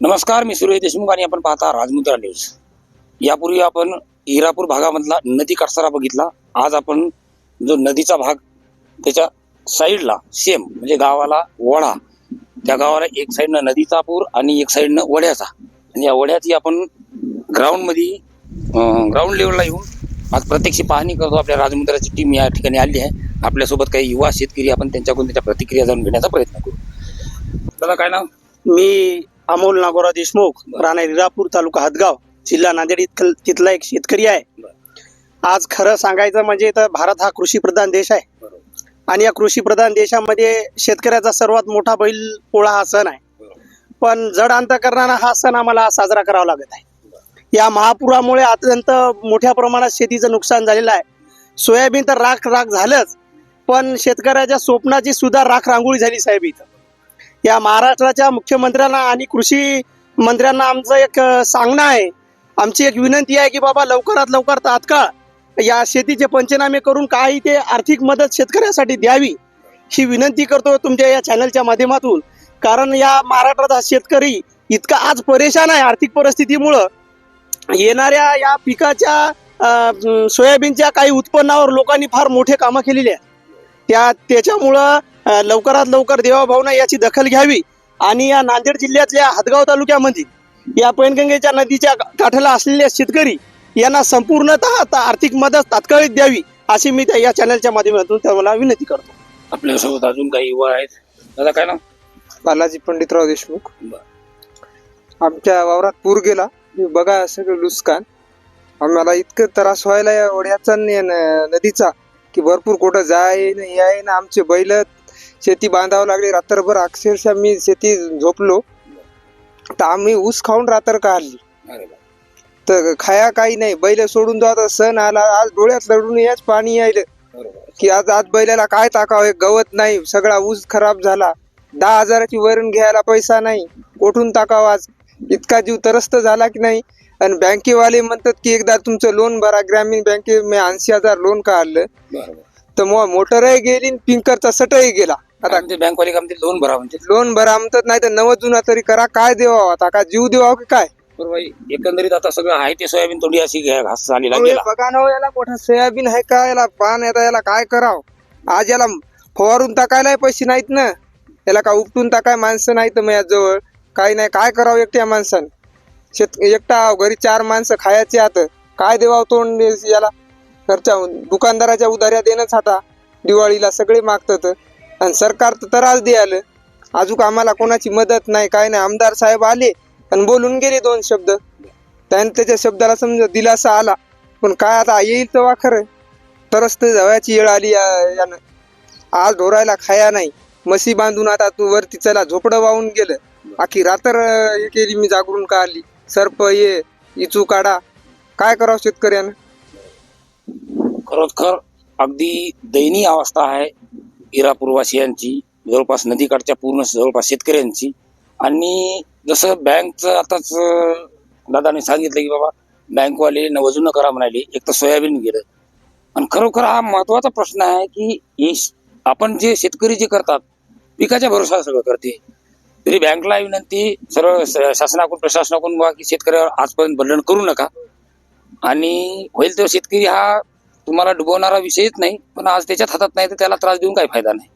नमस्कार मी सुरेश देशमुख आणि आपण पाहता राजमुद्रा न्यूज. यापूर्वी आपण हिरापूर भागामधला नदी काठसारा बघितला. आज आपण जो नदीचा भाग त्याच्या साईडला सेम म्हणजे गावाला वडा. त्या गावाला एक साईडनं नदीचा पूर आणि एक साईडनं वड्याचा. आणि या वड्याची आपण ग्राउंडमध्ये ग्राउंड लेवलला येऊन आज प्रत्यक्ष पाहणी करतो. आपल्या राजमुद्राची टीम या ठिकाणी आली आहे. आपल्यासोबत काही युवा शेतकरी आपण त्यांच्याकडून त्याच्या प्रतिक्रिया जाणून घेण्याचा प्रयत्न करू. दादा काय ना मी अमोल नागोराव देशमुख राणा रिरापूर तालुका हदगाव जिल्हा नांदेड इथल- तिथला एक शेतकरी आहे. आज खरं सांगायचं म्हणजे तर भारत हा कृषी प्रधान देश आहे. आणि या कृषी प्रधान देशामध्ये शेतकऱ्याचा सर्वात मोठा बैल पोळा हा सण आहे. पण जड अंत करणारा हा सण आम्हाला साजरा करावा लागत आहे. या महापुरामुळे अत्यंत मोठ्या प्रमाणात शेतीचं नुकसान झालेलं आहे. सोयाबीन तर राख राख झालंच पण शेतकऱ्याच्या स्वप्नाची सुद्धा राख रांगोळी झाली साहेब इथं. या महाराष्ट्राच्या मुख्यमंत्र्यांना आणि कृषी मंत्र्यांना आमचं एक सांगणं आहे. आमची एक विनंती आहे की बाबा लवकरात लवकर तात्काळ या शेतीचे पंचनामे करून काही ते आर्थिक मदत शेतकऱ्यासाठी द्यावी ही विनंती करतो तुमच्या या चॅनलच्या माध्यमातून. कारण या महाराष्ट्राचा शेतकरी इतका आज परेशान आहे आर्थिक परिस्थितीमुळं. येणाऱ्या या पिकाच्या सोयाबीनच्या काही उत्पन्नावर लोकांनी फार मोठे कामं केलेली आहेत. त्या त्याच्यामुळं लवकरात लवकर देवाभाऊनं याची दखल घ्यावी आणि या नांदेड जिल्ह्यातल्या हदगाव तालुक्यामध्ये या पैनगंगेच्या नदीच्या काठाला असलेले शेतकरी यांना संपूर्णतः आता आर्थिक मदत तात्काळिक द्यावी अशी मी त्या या चॅनलच्या माध्यमातून तुम्हाला विनंती करतो. आपल्यासोबत अजून काही युवा आहेत. दादा काय नाव? बालाजी पंडितराव देशमुख. आमच्या वावरात पूर गेला. हे बघा सगळं नुकसान आम्हाला इतकं त्रास व्हायला या ओढ्याचा न- नदीचा की भरपूर कुठं जाय न याय ना आमचे बैल शेती बांधावं लागली. रात्रभर अक्षरशः मी शेती झोपलो. तर आम्ही ऊस खाऊन रात्र काढली. तर खाया काही नाही. बैल सोडून तो आता सण आला. आज डोळ्यात लढून याच पाणी यायलं. की आज आज बैलाला काय टाकावं गवत नाही. सगळा ऊस खराब झाला. दहा हजाराची वरण घ्यायला पैसा नाही. कोठून टाकावा आज? इतका जीव तरस्त झाला की नाही? आणि बँकेवाले म्हणतात की एकदा तुमचं लोन भरा. ग्रामीण बँके मी ऐंशी हजार लोन काढलं. तर मग मोटरही गेली आणि पिंकरचा सटही गेला. आता आता बँकवाले का म्हणते लोन भरा म्हणते लोन भरा म्हणतात नाही तर नवं जुना तरी करा काय देवा आता का जीव देवा की काय? एकंदरीत आता सगळं आहे ते सोयाबीन थोडी अशी घ्या- घास झालेला अहो, गेला बघा ना हो, याला मोठा सोयाबीन आहे का याला पान येतं याला काय करावं? आज याला फवारून टाकायला पैसे नाहीत ना. याला का उपटून टाकाय माणसं नाहीत मग जवळ काही नाही काय करावं एकट्या माणसाने? शेत एकटा आहो, घरी चार माणसं खायचे आता. काय देवाव तोंड याला? घरच्या दुकानदाराच्या उधाऱ्या देणंच आता. दिवाळीला सगळे मागतात. आणि सरकार तर त्रास द्यायला. अजून आम्हाला कोणाची मदत नाही काय नाही. आमदार साहेब आले आणि बोलून गेले दोन शब्द. त्याने त्याच्या शब्दाला समजा दिलासा आला. पण काय आता येईल तर खरं? तरच तर जवळची येळ आली या- यानं. आज ढोरायला खाया नाही. मसी बांधून आता तू वरती चला झोपडं वाहून गेलं. आखी रात्र हे केली मी जागरून काढली. सर्प ये इचू काढा. काय करावं शेतकऱ्यानं? खरोखर अगदी दयनीय अवस्था आहे. इरापूरवासियांची जवळपास नदीकाठच्या पूर्ण जवळपास शेतकऱ्यांची. आणि जसं बँकचं आताच दादाने सांगितलं की बाबा बँकवाले नवजून करा म्हणाले एक तर सोयाबीन गेलं. आणि खरोखर हा महत्त्वाचा प्रश्न आहे की हे आपण जे शेतकरी जे करतात पिकाच्या भरोसा सगळं करते. तरी बँकला विनंती सर्व श- शासनाकडून प्रशासनाकडून बघा की शेतकऱ्यावर आजपर्यंत बंधन करू नका. आणि होईल तो शेतकरी हा तुम्हाला डुबवणारा विषयच नाही पण आज त्याच्यात हातात नाही तर त्याला त्रास देऊन काही फायदा नाही.